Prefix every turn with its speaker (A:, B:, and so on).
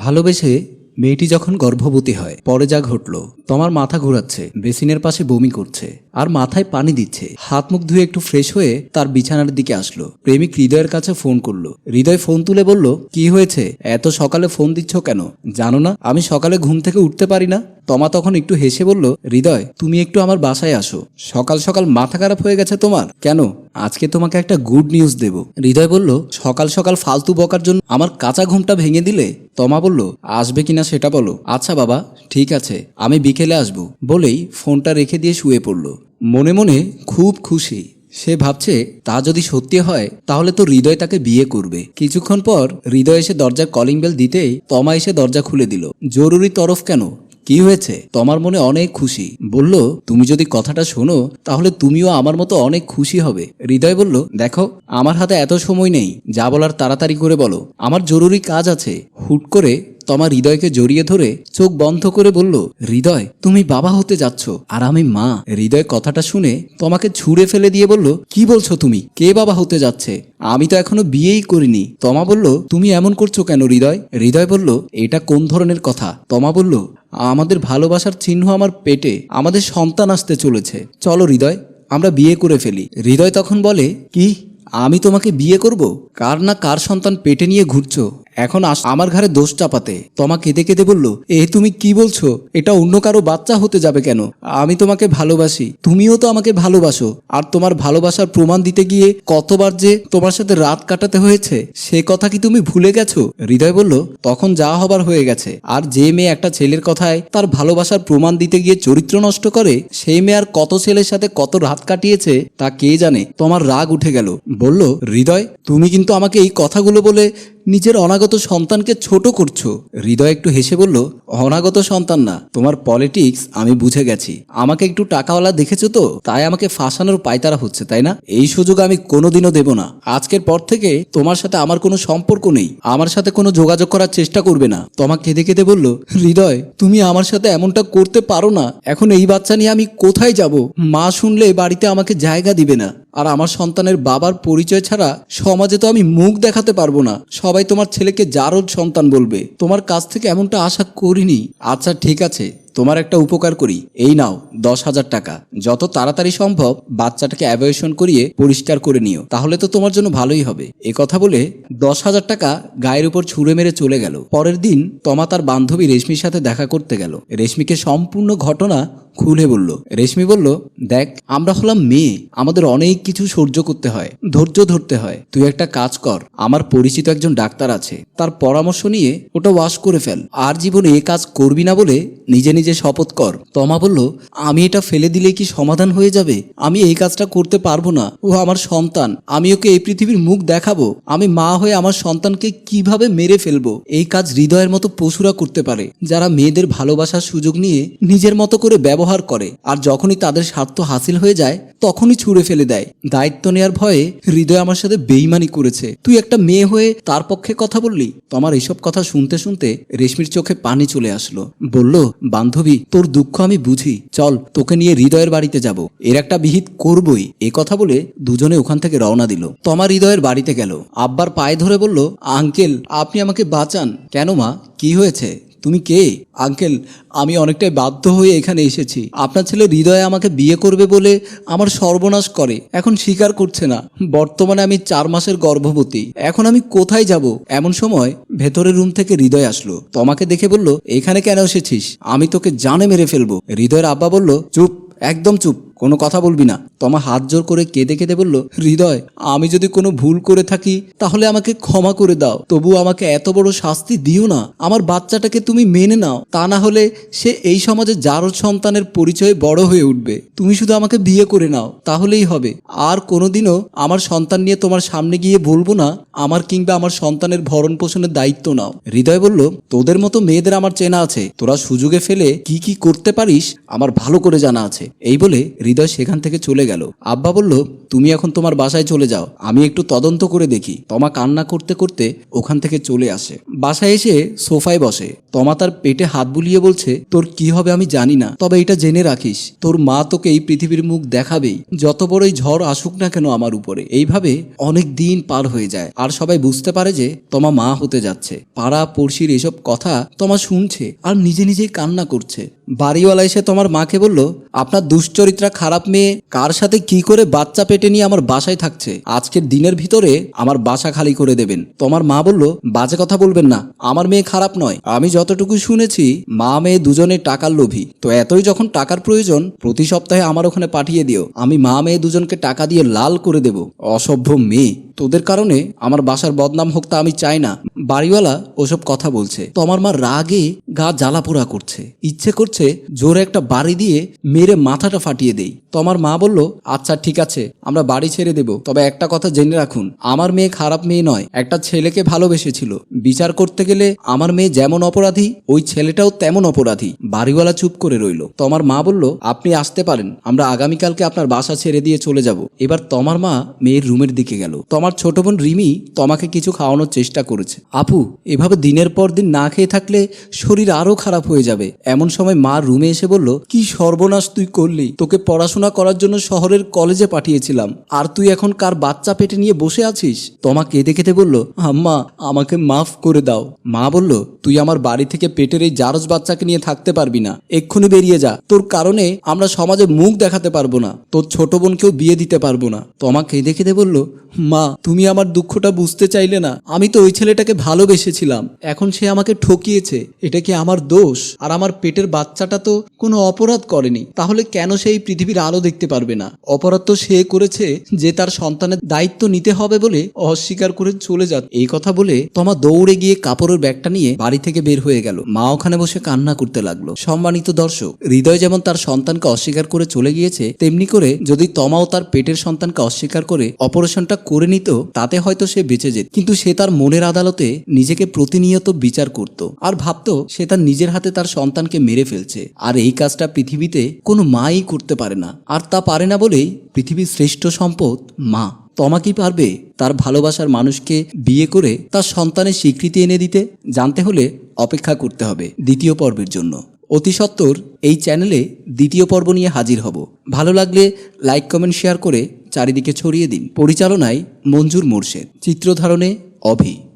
A: ভালোবেসে মেয়েটি যখন গর্ভবতী হয়, পরে যা ঘটল, তোমার মাথা ঘোরাচ্ছে, বেসিনের পাশে বমি করছে, আর মাথায় পানি দিচ্ছে। হাত মুখ ধুয়ে একটু ফ্রেশ হয়ে তার বিছানার দিকে আসলো। প্রেমিক হৃদয়ের কাছে ফোন করল। হৃদয় ফোন তুলে বলল, কি হয়েছে? এত সকালে ফোন দিচ্ছ কেন? জানো না, আমি সকালে ঘুম থেকে উঠতে পারি না? তমা তখন একটু হেসে বলল, হৃদয়, তুমি একটু আমার বাসায় আসো। সকাল সকাল মাথা খারাপ হয়ে গেছে তোমার? কেন? আজকে তোমাকে একটা গুড নিউজ দেব। হৃদয় বলল, সকাল সকাল ফালতু বকার জন্য আমার কাঁচা ঘুমটা ভেঙে দিলে? তমা বলল, আসবে কিনা সেটা বলো। আচ্ছা বাবা, ঠিক আছে, আমি বিকেলে আসব। বলেই ফোনটা রেখে দিয়ে শুয়ে পড়ল। মনে মনে খুব খুশি। সে ভাবছে, তা যদি সত্যি হয়, তাহলে তো হৃদয় তাকে বিয়ে করবে। কিছুক্ষণ পর হৃদয় এসে দরজার কলিং বেল দিতেই তমা এসে দরজা খুলে দিল। জরুরি তরফ কেন? কি হয়েছে? তোমার মনে অনেক খুশি। বলল, তুমি যদি কথাটা শোনো, তাহলে তুমিও আমার মতো অনেক খুশি হবে। হৃদয় বলল, দেখো, আমার হাতে এত সময় নেই। যা বলার তাড়াতাড়ি করে বলো। আমার জরুরি কাজ আছে। হুট করে তোমার হৃদয়কে জড়িয়ে ধরে চোখ বন্ধ করে বলল, হৃদয়, তুমি বাবা হতে যাচ্ছ আর আমি মা। হৃদয় কথাটা শুনে তোমাকে ছুঁড়ে ফেলে দিয়ে বলল, কি বলছো তুমি? কে বাবা হতে যাচ্ছে? আমি তো এখনও বিয়েই করিনি। তমা বলল, তুমি এমন করছ কেন হৃদয়? হৃদয় বলল, এটা কোন ধরনের কথা? তমা বলল, আমাদের ভালোবাসার চিহ্ন আমার পেটে, আমাদের সন্তান আসতে চলেছে। চলো হৃদয়, আমরা বিয়ে করে ফেলি। হৃদয় তখন বলে, কি? আমি তোমাকে বিয়ে করব? কার না কার সন্তান পেটে নিয়ে ঘুরছো? এখন আমার ঘরে দোষ চাপাতে। তোমা কেঁদে কেঁদে বলল, এ, তুমি কি বলছো? এটা অন্য কারও বাচ্চা হতে যাবে কেন? আমি তোমাকে ভালোবাসি। তুমিও তো আমাকে ভালোবাসো। আর তোমার ভালোবাসার প্রমাণ দিতে গিয়ে কতবার যে তোমার সাথে রাত কাটাতে হয়েছে, সে কথা কি তুমি ভুলে গেছো? হৃদয় বলল, তখন যা হবার হয়ে গেছে। আর যে মেয়ে একটা ছেলের কথায় তার ভালোবাসার প্রমাণ দিতে গিয়ে চরিত্র নষ্ট করে, সেই মেয়ে আর কত ছেলের সাথে কত রাত কাটিয়েছে, তা কে জানে? তোমার রাগ উঠে গেল। বলল, হৃদয়, তুমি কিন্তু আমাকে এই কথাগুলো বলে নিজের অনাগত সন্তানকে ছোট করছ? হৃদয় একটু হেসে বলল, অনাগত সন্তান না, তোমার পলিটিক্স আমি বুঝে গেছি। আমাকে একটু টাকাওয়ালা দেখেছ তো? তাই আমাকে ফাঁসানোর পায়তারা হচ্ছে, তাই না? এই সুযোগ আমি কোনোদিনও দেব না। আজকের পর থেকে তোমার সাথে আমার কোনো সম্পর্ক নেই। আমার সাথে কোনো যোগাযোগ করার চেষ্টা করবে না। তোমা কেঁদে কেঁদে বলল, হৃদয়, তুমি আমার সাথে এমনটা করতে পারো না। এখন এই বাচ্চা নিয়ে আমি কোথায় যাব? মা শুনলে বাড়িতে আমাকে জায়গা দিবে না। আর আমার সন্তানের বাবার পরিচয় ছাড়া সমাজে তো আমি মুখ দেখাতে পারব না। সবাই তোমার ছেলেকে জারদ সন্তান বলবে। তোমার কাছ থেকে এমনটা আশা করিনি। আচ্ছা ঠিক আছে। তোমার একটা উপকার করি। এই নাও, দশ হাজার টাকা। যত তাড়াতাড়ি সম্ভব বাচ্চাটাকে অ্যাভয়েশন করিয়ে পরিষ্কার করে নিও। তাহলে তো তোমার জন্য ভালোই হবে। এ কথা বলে দশ হাজার টাকা গায়ের উপর ছুঁড়ে মেরে চলে গেল। পরের দিন তমা তার বান্ধবী রেশমির সাথে দেখা করতে গেল। রেশমিকে সম্পূর্ণ ঘটনা খুলে বলল। রেশমি বলল, দেখ, আমরা হলাম মেয়ে, আমাদের অনেক কিছু সহ্য করতে হয়, ধৈর্য ধরতে হয়। তুই একটা কাজ কর, আমার পরিচিত একজন ডাক্তার আছে, তার পরামর্শ নিয়ে ওটা ওয়াশ করে ফেল। আর জীবনে এ কাজ করবি না বলে নিজে নিজে শপথ কর। তমা বলল, আমি এটা ফেলে দিলে কি সমাধান হয়ে যাবে? আমি এই কাজটা করতে পারব না। ও আমার সন্তান, আমি ওকে এই পৃথিবীর মুখ দেখাবো। আমি মা হয়ে আমার সন্তানকে কীভাবে মেরে ফেলব? এই কাজ হৃদয়ের মতো পশুরা করতে পারে। যারা মেয়েদের ভালোবাসার সুযোগ নিয়ে নিজের মতো করে ব্যবহার করে। আর যখনই তাদের স্বার্থ হাসিল হয়ে যায়, তখনই ছুঁড়ে ফেলে দেয়। দায়িত্ব নেয়ার ভয়ে হৃদয় আমার সাথে বেইমানি করেছে। তুই একটা মেয়ে হয়ে তার পক্ষে কথা বললি? তোমার এইসব কথা শুনতে শুনতে রেশমির চোখে পানি চলে আসলো। বলল, বান্ধবী, তোর দুঃখ আমি বুঝি। চল, তোকে নিয়ে হৃদয়ের বাড়িতে যাব। এর একটা বিহিত করবই। এ কথা বলে দুজনে ওখান থেকে রওনা দিল। তোমার হৃদয়ের বাড়িতে গেল। আব্বার পায়ে ধরে বলল, আঙ্কেল, আপনি আমাকে বাঁচান। কেন মা? কি হয়েছে? তুমি কে? আঙ্কেল, আমি অনেকটাই বাধ্য হয়ে এখানে এসেছি। আপনার ছেলে হৃদয়ে আমাকে বিয়ে করবে বলে আমার সর্বনাশ করে। এখন স্বীকার করছে না। বর্তমানে আমি চার মাসের গর্ভবতী। এখন আমি কোথায় যাব? এমন সময় ভেতরের রুম থেকে হৃদয় আসলো। তোমাকে দেখে বলল, এখানে কেন এসেছিস? আমি তোকে জানে মেরে ফেলব। হৃদয়ের আব্বা বলল, চুপ, একদম চুপ। কোনো কথা বলবি না। তোমা হাত জোর করে কেঁদে কেঁদে বলল, হৃদয়, আমি যদি কোনো ভুল করে থাকি, তাহলে আমাকে ক্ষমা করে দাও। তবু আমাকে এত বড় শাস্তি দিও না। আমার বাচ্চাটাকে তুমি মেনে নাও। তা না হলে সে এই সমাজে যার সন্তানের পরিচয়ে বড় হয়ে উঠবে। তুমি শুধু আমাকে বিয়ে করে নাও। তাহলেই হবে। আর কোনোদিনও আমার সন্তান নিয়ে তোমার সামনে গিয়ে বলব না, আমার কিংবা আমার সন্তানের ভরণ পোষণের দায়িত্ব নাও। হৃদয় বলল, তোদের মতো মেয়েদের আমার চেনা আছে। তোরা সুযোগে ফেলে কি কি করতে পারিস, আমার ভালো করে জানা আছে। এই বলে হৃদয় সেখান থেকে চলে গেল। আব্বা বলল, তুমি এখন তোমার বাসায় চলে যাও, আমি একটু তদন্ত করে দেখি। তমা কান্না করতে করতে ওখান থেকে চলে আসে। বাসায় এসে সোফায় বসে। তমা তার পেটে হাত বুলিয়ে বলছে, তোর কি হবে আমি জানি না, তবে এটা জেনে রাখিস, তোর মা তোকে এই পৃথিবীর মুখ দেখাবেই, যত বড়ই ঝড় আসুক না কেন আমার উপরে। এইভাবে অনেক দিন পার হয়ে যায়, আর সবাই বুঝতে পারে যে তোমা মা হতে যাচ্ছে। পাড়া, পড়শির এসব কথা তোমা শুনছে আর নিজে নিজেই কান্না করছে। বাড়িওয়ালা এসে তোমার মাকে বলল, আপনার দুশ্চরিত্রা খারাপ মেয়ে, কার সাথে কি করে বাচ্চা পেটে নিয়ে আমার বাসায় থাকছে? আজকের দিনের ভিতরে আমার বাসা খালি করে দেবেন। তোমার মা বলল, বাজে কথা বলবেন না, আমার মেয়ে খারাপ নয়। আমি যতটুকু শুনেছি, মা মেয়ে দুজনে টাকার লোভী। তো এতই যখন টাকার প্রয়োজন, প্রতি সপ্তাহে আমার ওখানে পাঠিয়ে দিও। আমি মা মেয়ে দুজনকে টাকা দিয়ে লাল করে দেব। অসভ্য মেয়ে। তোদের কারণে আমার বাসার বদনাম হোক তা আমি চাই না। বাড়িওয়ালা ওসব কথা বলছে। তো আমার মা রাগে গা জ্বালাপোড়া করছে। ইচ্ছে করছে জোরে একটা বাড়ি দিয়ে মেরে মাথাটা ফাটিয়ে দেই। তোমার মা বলল আচ্ছা ঠিক আছে, আমরা বাড়ি ছেড়ে দেব। তবে একটা কথা জেনে রাখুন, আমার মেয়ে খারাপ মেয়ে নয়, একটা ছেলেকে ভালোবেসেছিল। বিচার করতে গেলে আমার মেয়ে যেমন অপরাধী, ওই ছেলেটাও তেমন অপরাধী। বাড়িওয়ালা চুপ করে রইল। তোমার মা বলল, আপনি আসতে পারেন, আমরা আগামীকালকে আপনার বাসা ছেড়ে দিয়ে চলে যাব। এবার তোমার মা মেয়ের রুমের দিকে গেল। তোমার ছোট বোন রিমি তোমাকে কিছু খাওয়ানোর চেষ্টা করেছে। আপু, এভাবে দিনের পর দিন না খেয়ে থাকলে শরীর আরও খারাপ হয়ে যাবে। এমন সময় মা রুমে এসে বলল, কি সর্বনাশ তুই করলি। তোকে পড়াশোনা করার জন্য শহরের কলেজে পাঠিয়েছিলাম। আর তুই এখন কার বাচ্চা পেটে নিয়ে বসে আছিস? তোমা কেঁদে কেঁদে বলল, আম্মা, আমাকে মাফ করে দাও। মা বলল, তুই আমার বাড়ি থেকে পেটের এই জারজ বাচ্চাকে নিয়ে থাকতে পারবি না। এক্ষুনি বেরিয়ে যা। তোর কারণে আমরা সমাজে মুখ দেখাতে পারব না। তোর ছোট বোনকেও বিয়ে দিতে পারব না। তোমা কেঁদে কেঁদে বলল, মা তুমি আমার দুঃখটা বুঝতে চাইলে না, আমি তো ওই ছেলেটাকে ভালোবেসেছিলাম। এখন সে আমাকে ঠকিয়েছে, এটা কি আমার দোষ? আর আমার পেটের বাচ্চাটা তো কোনো অপরাধ করেনি, তাহলে কেন সেই পৃথিবীর আলো দেখতে পারবে না? অপরাধ তো সে করেছে যে তার সন্তানের দায়িত্ব নিতে হবে বলে অস্বীকার করে চলে যা এই কথা বলে তোমা দৌড়ে গিয়ে কাপড়ের ব্যাগটা নিয়ে বাড়ি থেকে বের হয়ে গেল। মা ওখানে বসে কান্না করতে লাগল। সম্মানিত দর্শক, হৃদয় যেমন তার সন্তানকে অস্বীকার করে চলে গিয়েছে, তেমনি করে যদি তমাও তার পেটের সন্তানকে অস্বীকার করে অপারেশনটা করে নিত তাতে হয়তো সে বেঁচে যেত। কিন্তু সে তার মনের আদালতে নিজেকে প্রতিনিয়ত বিচার করত। আর ভাবতো, সে তার নিজের হাতে তার সন্তানকে মেরে ফেলছে। আর এই কাজটা পৃথিবীতে কোনো মাই করতে পারে না। আর তা পারে না বলেই পৃথিবীর শ্রেষ্ঠ সম্পদ মা। তমা কি পারবে তার ভালোবাসার মানুষকে বিয়ে করে তার সন্তানের স্বীকৃতি এনে দিতে? জানতে হলে অপেক্ষা করতে হবে দ্বিতীয় পর্বের জন্য। অতি সত্বর এই চ্যানেলে দ্বিতীয় পর্ব নিয়ে হাজির হব। ভালো লাগলে লাইক, কমেন্ট, শেয়ার করে চারিদিকে ছড়িয়ে দিন। পরিচালনায় মঞ্জুর মোর্শেদ। চিত্রধারণে অভি।